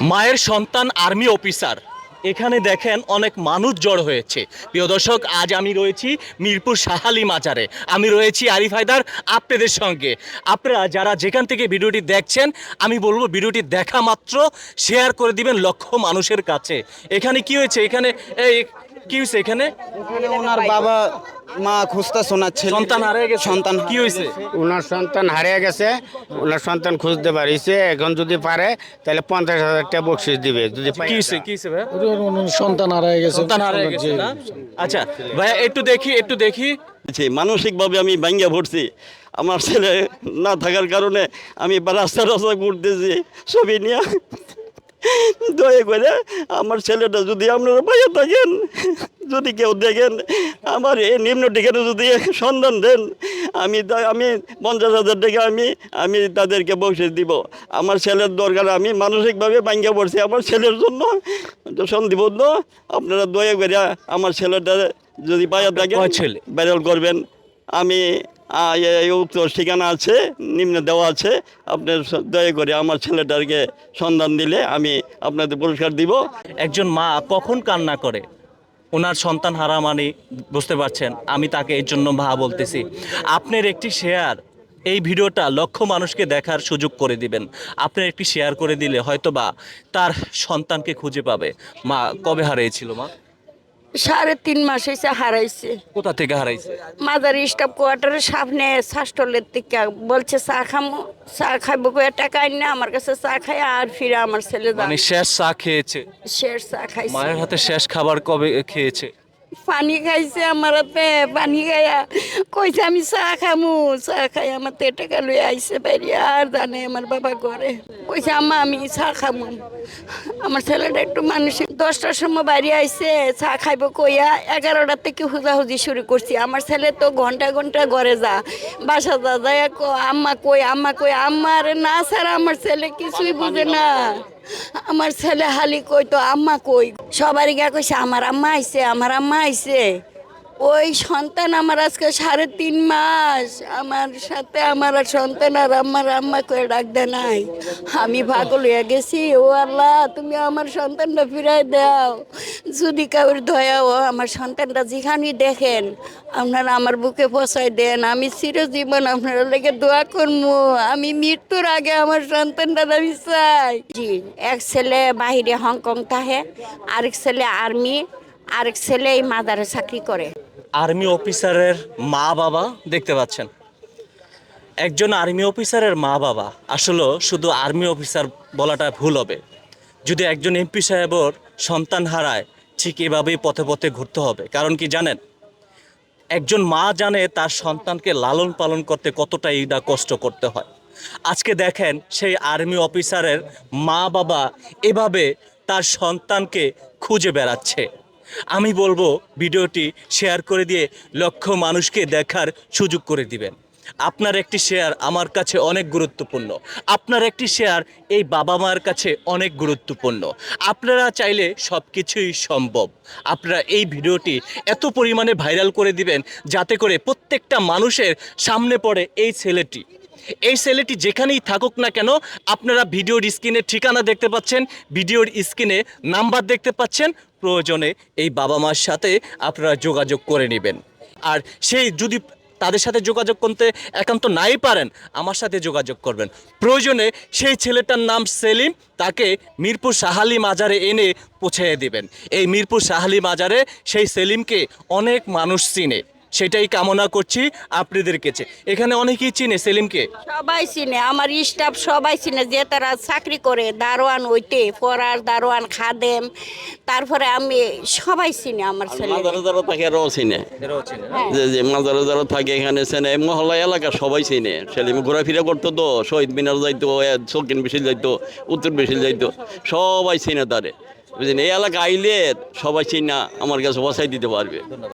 মায়ের সন্তান army officer. এখানে দেখেন অনেক মানুষ জড় হয়েছে। প্রিয় দর্শক, আজ আমি রয়েছি মিরপুর সাহালি মাজারে। আমি রয়েছি আরিফ হায়দার আপনাদের সঙ্গে। আপনারা যারা যেখান থেকে ভিডিওটি দেখছেন, আমি বলব ভিডিওটি দেখা মাত্র শেয়ার করে দিবেন লক্ষ মানুষের কাছে। এখানে কি হয়েছে? এখানে, এই, কি হয়েছে এখানে ওনার বাবা মা খুঁজতে শোনাচ্ছে সন্তান হারিয়ে গেছে? সন্তান কি হয়েছে? ওনার সন্তান হারিয়ে গেছে। ওনার সন্তান খুঁজতে পারিছে। এখন যদি পারে তাহলে পঞ্চাশ হাজার টাকা বকশিস দিবে। যদি কি হয়েছে? কি হয়েছে ভাই সন্তান হারায় গেছে। সন্তান হারিয়ে গেছে না? আচ্ছা ভাইয়া একটু দেখি একটু দেখি। মানসিকভাবে আমি ভাঙ্গা পড়ছি। আমার ছেলে না থাকার কারণে আমি রাস্তা রাস্তা ঘুরতেছি। ছবি নিয়ে দয়া করে আমার ছেলেটা যদি আপনারা পাইয়া থাকেন যদি কেউ দেখেন আমার এই নিম্ন টিকাটা যদি সন্ধান দেন আমি আমি পঞ্চাশ হাজার টাকা আমি আমি তাদেরকে বসে দিব। আমার ছেলের দরকার আমি মানসিকভাবে ভাঙ্গা পড়ছি আমার ছেলের জন্য। সন্ধিবদ্ধ আপনারা দয়া করে আমার ছেলেটা যদি পাইয়া থাকেন? ভাইরাল করবেন। আমি উক্ত ঠিকানা আছে, নিম্নে দেওয়া আছে। আপনার দয়া করে আমার ছেলেটাকে সন্ধান দিলে আমি আপনাদের পুরস্কার দিব। একজন মা কখন কান্না করে? ওনার সন্তান হারা মানে বুঝতে পারছেন? আমি তাকে এর জন্য মা বলতেছি। আপনার একটি শেয়ার এই ভিডিওটা লক্ষ মানুষকে দেখার সুযোগ করে দিবেন। আপনার একটি শেয়ার করে দিলে হয়তো বা তার সন্তানকে খুঁজে পাবে। মা কবে হারিয়েছিল মা? সাড়ে তিন মাস হয়েছে হারাইছে। কোথা থেকে হারাইছে? মাদার স্টাফ কোয়ার্টারের সামনে শাসটলের থেকে বলছে চা খামো চা খাইবো কয়ে টাকা আইন না আমার কাছে চা খাই আর ফিরে আমার ছেলে মানে শেষ চা খেয়েছে। শেষ চা খাইছে। মায়ের হাতে শেষ খাবার কবে খেয়েছে? পানি খাইছে আমার পানি খাইয়া কইছে আমি চা খামু। চা খাই আমার তে টাকা লই আইছে বাইরে আর জানে আমার বাবা করে কইছে আম্মা, আমি চা খামু। আমার ছেলেটা একটু মানসিক দশটার সময় বাইরে আইছে চা খাইব কইয়া এগারোটার থেকে হুজাহুজি শুরু করছি। আমার ছেলে তো ঘণ্টা ঘণ্টা ঘরে যা, বাসা যা যায় আম্মা কই আম্মা কই? আম্মা, আরে না স্যার, আমার ছেলে কিছুই বুঝে না। আমার ছেলে হালি কই তো আম্মা কই? সবারই গা কইছে, আমার আম্মা আইছে, আমার আম্মা আইছে। ওই সন্তান আমার আজকে সাড়ে তিন মাস। আমার সাথে আমার সন্তান আর আমার আম্মা কয়ে ডাক দে নাই। আমি পাগল হয়ে গেছি। ও আল্লাহ, তুমি আমার সন্তানটা ফিরাই দাও। যদি কাউর দয়াও আমার সন্তানটা যেখানে দেখেন, আপনারা আমার বুকে পচাই দেন, আমি চিরজীবন আপনারা লেগে দোয়া করব আমি মৃত্যুর আগে আমার সন্তানটা আমি চাই জি, এক ছেলে বাহিরে হংকং থাকে, আরেক ছেলে আর্মি, আরেক ছেলে এই মাদারে চাকরি করে। আর্মি অফিসারের মা বাবা দেখতে পাচ্ছেন। একজন আর্মি অফিসারের মা বাবা। আসলে শুধু আর্মি অফিসার বলাটা ভুল হবে। যদি একজন এমপি সাহেবর সন্তান হারায়, ঠিক এভাবেই পথে পথে ঘুরতে হবে। কারণ কি জানেন? একজন মা জানে তার সন্তানকে লালন পালন করতে কতটা ইদা কষ্ট করতে হয়। আজকে দেখেন সেই আর্মি অফিসারের মা বাবা এভাবে তার সন্তানকে খুঁজে বেড়াচ্ছে। আমি বলব, ভিডিওটি শেয়ার করে দিয়ে লক্ষ মানুষকে দেখার সুযোগ করে দিবেন। আপনার একটি শেয়ার আমার কাছে অনেক গুরুত্বপূর্ণ। আপনার একটি শেয়ার এই বাবা মার কাছে অনেক গুরুত্বপূর্ণ। আপনারা চাইলে সব কিছুই সম্ভব। আপনারা এই ভিডিওটি এত পরিমাণে ভাইরাল করে দিবেন যাতে করে প্রত্যেকটা মানুষের সামনে পড়ে এই ছেলেটি। এই ছেলেটি যেখানেই থাকুক না কেন, আপনারা ভিডিওর স্ক্রিনে ঠিকানা দেখতে পাচ্ছেন, ভিডিওর স্ক্রিনে নাম্বার দেখতে পাচ্ছেন, প্রয়োজনে এই বাবা মার সাথে আপনারা যোগাযোগ করে নেবেন। আর সেই যদি তাদের সাথে যোগাযোগ করতে একান্ত নাই পারেন, আমার সাথে যোগাযোগ করবেন। প্রয়োজনে সেই ছেলেটার নাম সেলিম, তাকে মিরপুর সাহালি মাজারে এনে পৌঁছে দিবেন। এই মিরপুর সাহালি মাজারে সেই সেলিমকে অনেক মানুষ চিনে। সেটাই কামনা করছি আপনাদের কাছে। এখানে অনেকেই চিনে সেলিমকে? সবাই চিনে আমার স্টাফ সবাই চিনে যে তারা চাকরি করে দারোয়ান ওইটে পড়ার দারোয়ান খাদেম তারপরে আমি সবাই চিনে আমার ছেলে। মাজারে যারা থাকে এরাও চিনে। যে যে মাজারে যারা থাকে এখানে চেনে মহল্লা এলাকা সবাই চিনে। সেলিম ঘোরাফেরা করতো তো শহীদ মিনার যাইতো শৌখিন বিশিল যাইতো উত্তর বিশিল যাইতো সবাই চিনে তারে। বুঝলেন? এই এলাকা আইলে সবাই চিনা আমার কাছে বসাই দিতে পারবে।